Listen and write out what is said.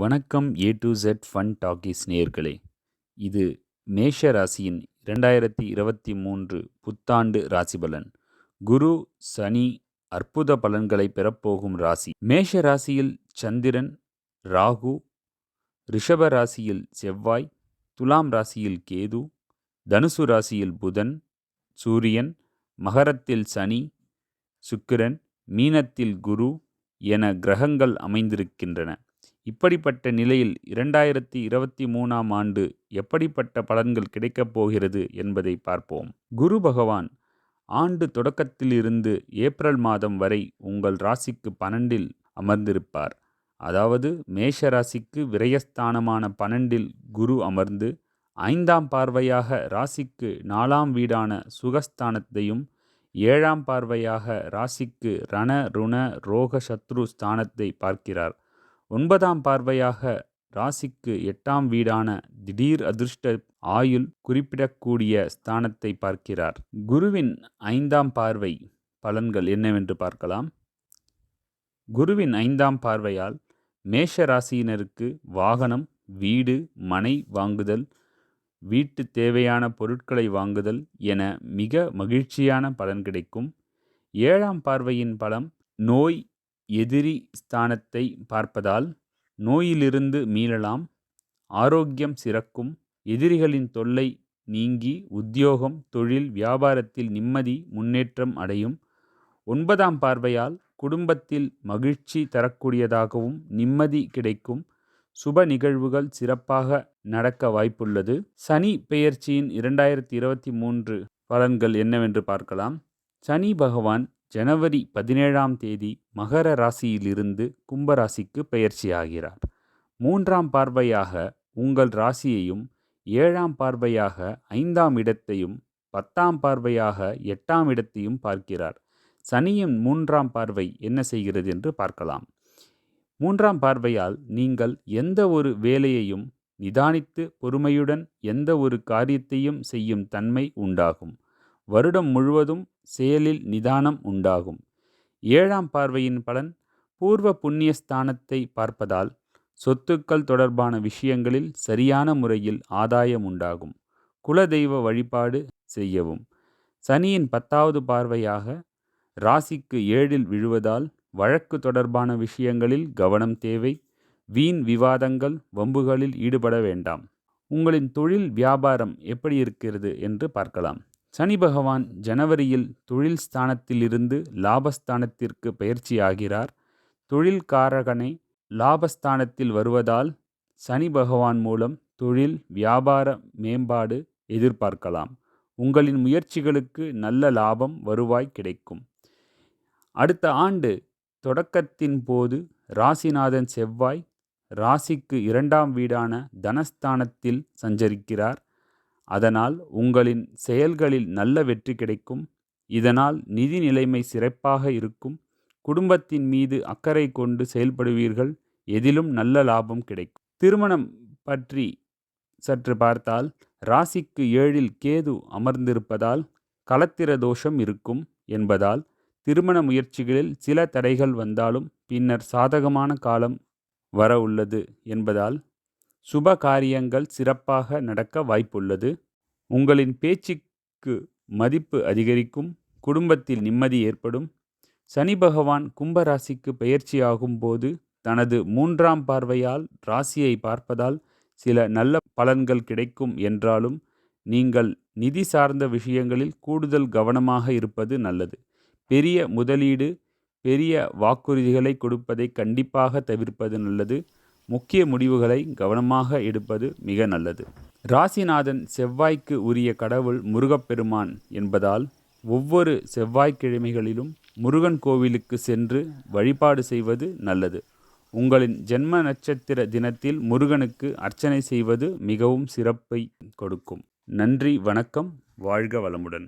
வணக்கம் A to Z fun talkies நேயர்களே. இது மேஷ ராசியின் இரண்டாயிரத்தி இருபத்தி மூன்று புத்தாண்டு ராசி பலன் குரு சனி அற்புத பலன்களை பெறப்போகும் ராசி. மேஷ ராசியில் சந்திரன் ராகு ரிஷப ராசியில் செவ்வாய் துலாம் ராசியில் கேது தனுசு ராசியில் புதன் சூரியன் மகரத்தில் சனி சுக்கிரன் மீனத்தில் குரு என கிரகங்கள் அமைந்திருக்கின்றன. இப்படிப்பட்ட நிலையில் இரண்டாயிரத்தி இருபத்தி மூணாம் ஆண்டு எப்படிப்பட்ட பலன்கள் கிடைக்கப் போகிறது என்பதை பார்ப்போம். குரு பகவான் ஆண்டு தொடக்கத்திலிருந்து ஏப்ரல் மாதம் வரை உங்கள் ராசிக்கு பன்னெண்டில் அமர்ந்திருப்பார். அதாவது மேஷ ராசிக்கு விரயஸ்தானமான பன்னெண்டில் குரு அமர்ந்து ஐந்தாம் பார்வையாக ராசிக்கு நாலாம் வீடான சுகஸ்தானத்தையும் ஏழாம் பார்வையாக ராசிக்கு ரண ருண ரோக சத்ரு ஸ்தானத்தை பார்க்கிறார். ஒன்பதாம் பார்வையாக ராசிக்கு எட்டாம் வீடான திடீர் அதிர்ஷ்ட ஆயுள் குறிப்பிடக்கூடிய ஸ்தானத்தை பார்க்கிறார். குருவின் ஐந்தாம் பார்வை பலன்கள் என்னவென்று பார்க்கலாம். குருவின் ஐந்தாம் பார்வையால் மேஷ ராசியினருக்கு வாகனம் வீடு மனை வாங்குதல் வீட்டு தேவையான பொருட்களை வாங்குதல் என மிக மகிழ்ச்சியான பலன் கிடைக்கும். ஏழாம் பார்வையின் பலம் நோய் எதிரி ஸ்தானத்தை பார்ப்பதால் நோயிலிருந்து மீளலாம். ஆரோக்கியம் சிறக்கும். எதிரிகளின் தொல்லை நீங்கி உத்தியோகம் தொழில் வியாபாரத்தில் நிம்மதி முன்னேற்றம் அடையும். ஒன்பதாம் பார்வையால் குடும்பத்தில் மகிழ்ச்சி தரக்கூடியதாகவும் நிம்மதி கிடைக்கும். சுப நிகழ்வுகள் சிறப்பாக நடக்க வாய்ப்புள்ளது. சனி பெயர்ச்சியின் இரண்டாயிரத்தி இருபத்தி மூன்று பலன்கள் என்னவென்று பார்க்கலாம். சனி பகவான் ஜனவரி பதினேழாம் தேதி மகர ராசியிலிருந்து கும்பராசிக்கு பெயர்ச்சியாகிறார். மூன்றாம் பார்வையாக உங்கள் ராசியையும் ஏழாம் பார்வையாக ஐந்தாம் இடத்தையும் பத்தாம் பார்வையாக எட்டாம் இடத்தையும் பார்க்கிறார். சனியின் மூன்றாம் பார்வை என்ன செய்கிறது என்று பார்க்கலாம். மூன்றாம் பார்வையால் நீங்கள் எந்த ஒரு வேலையையும் நிதானித்து பொறுமையுடன் எந்த ஒரு காரியத்தையும் செய்யும் தன்மை உண்டாகும். வருடம் முழுவதும் செயலில் நிதானம் உண்டாகும். ஏழாம் பார்வையின் பலன் பூர்வ புண்ணியஸ்தானத்தை பார்ப்பதால் சொத்துக்கள் தொடர்பான விஷயங்களில் சரியான முறையில் ஆதாயம் உண்டாகும். குலதெய்வ வழிபாடு செய்யவும். சனியின் பத்தாவது பார்வையாக ராசிக்கு ஏழில் விழுவதால் வழக்கு தொடர்பான விஷயங்களில் கவனம் தேவை. வீண் விவாதங்கள் வம்புகளில் ஈடுபட வேண்டாம். உங்களின் தொழில் வியாபாரம் எப்படி இருக்கிறது என்று பார்க்கலாம். சனி பகவான் ஜனவரியில் தொழில் ஸ்தானத்திலிருந்து லாபஸ்தானத்திற்கு பயிற்சியாகிறார். தொழில்காரகனை லாபஸ்தானத்தில் வருவதால் சனி பகவான் மூலம் தொழில் வியாபார மேம்பாடு எதிர்பார்க்கலாம். உங்களின் முயற்சிகளுக்கு நல்ல லாபம் வருவாய் கிடைக்கும். அடுத்த ஆண்டு தொடக்கத்தின் போது ராசிநாதன் செவ்வாய் ராசிக்கு இரண்டாம் வீடான தனஸ்தானத்தில் சஞ்சரிக்கிறார். அதனால் உங்களின் செயல்களில் நல்ல வெற்றி கிடைக்கும். இதனால் நிதி நிலைமை சிறப்பாக இருக்கும். குடும்பத்தின் மீது அக்கறை கொண்டு செயல்படுவீர்கள். எதிலும் நல்ல லாபம் கிடைக்கும். திருமணம் பற்றி சற்று பார்த்தால் ராசிக்கு ஏழில் கேது அமர்ந்திருப்பதால் கலத்திர தோஷம் இருக்கும் என்பதால் திருமண முயற்சிகளில் சில தடைகள் வந்தாலும் பின்னர் சாதகமான காலம் வர உள்ளது என்பதால் சுப காரியங்கள் சிறப்பாக நடக்க வாய்ப்புள்ளது. உங்களின் பேச்சுக்கு மதிப்பு அதிகரிக்கும். குடும்பத்தில் நிம்மதி ஏற்படும். சனி பகவான் கும்பராசிக்கு பயிற்சியாகும் போது தனது மூன்றாம் பார்வையால் ராசியை பார்ப்பதால் சில நல்ல பலன்கள் கிடைக்கும் என்றாலும் நீங்கள் நிதி சார்ந்த விஷயங்களில் கூடுதல் கவனமாக இருப்பது நல்லது. பெரிய முதலீடு பெரிய வாக்குறுதிகளை கொடுப்பதை கண்டிப்பாக தவிர்ப்பது நல்லது. முக்கிய முடிவுகளை கவனமாக எடுப்பது மிக நல்லது. ராசிநாதன் செவ்வாய்க்கு உரிய கடவுள் முருகப்பெருமான் என்பதால் ஒவ்வொரு செவ்வாய்க்கிழமைகளிலும் முருகன் கோவிலுக்கு சென்று வழிபாடு செய்வது நல்லது. உங்களின் ஜென்ம நட்சத்திர தினத்தில் முருகனுக்கு அர்ச்சனை செய்வது மிகவும் சிறப்பை கொடுக்கும். நன்றி வணக்கம் வாழ்க வளமுடன்.